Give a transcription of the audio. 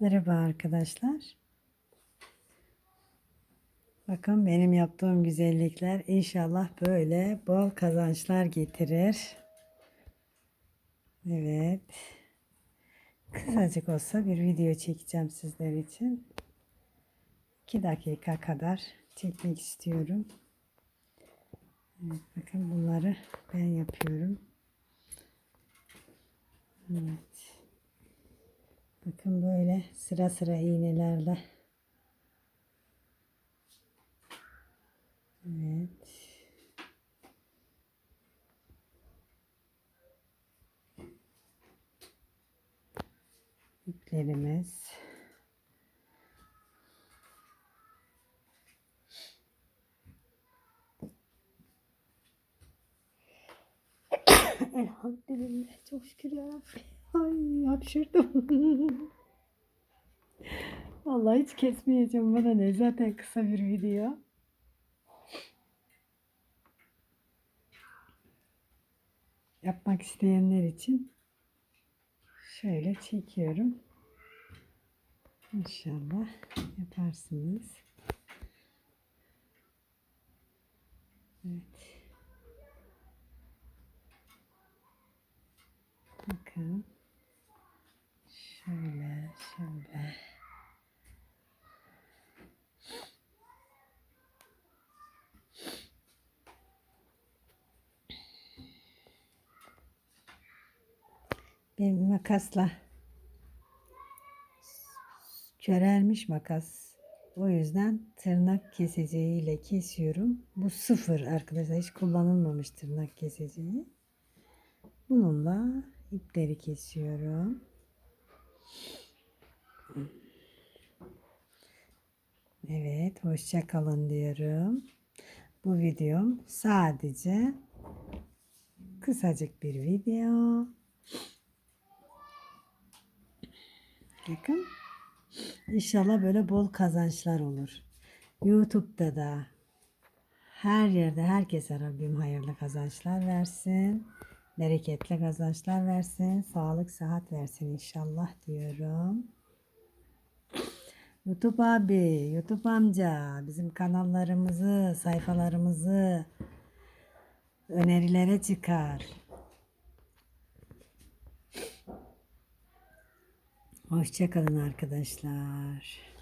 Merhaba arkadaşlar. Bakın benim yaptığım güzellikler inşallah böyle bol kazançlar getirir. Evet. Kısacık olsa bir video çekeceğim sizler için. 2 dakika kadar çekmek istiyorum. Evet, bakın bunları ben yapıyorum. Evet. Bakın böyle sıra sıra iğnelerle. Evet. İplerimiz. Elhamdülillah çok şükür ya. Ay hapşırdım. Vallahi hiç kesmeyeceğim bana ne zaten kısa bir video. Yapmak isteyenler için şöyle çekiyorum. İnşallah yaparsınız. Evet. Bakın. Şöyle, şöyle. Bir makasla körelmiş makas. O yüzden tırnak keseceğiyle kesiyorum. Bu sıfır arkadaşlar. Hiç kullanılmamış tırnak keseceği. Bununla ipleri kesiyorum. Evet, hoşça kalın diyorum. Bu videom sadece kısacık bir video. Bakın. İnşallah böyle bol kazançlar olur. YouTube'da da her yerde herkese Rabbim hayırlı kazançlar versin. Bereketli kazançlar versin. Sağlık, sıhhat versin inşallah diyorum. YouTube abi, YouTube amca bizim kanallarımızı, sayfalarımızı önerilere çıkar. Hoşçakalın arkadaşlar.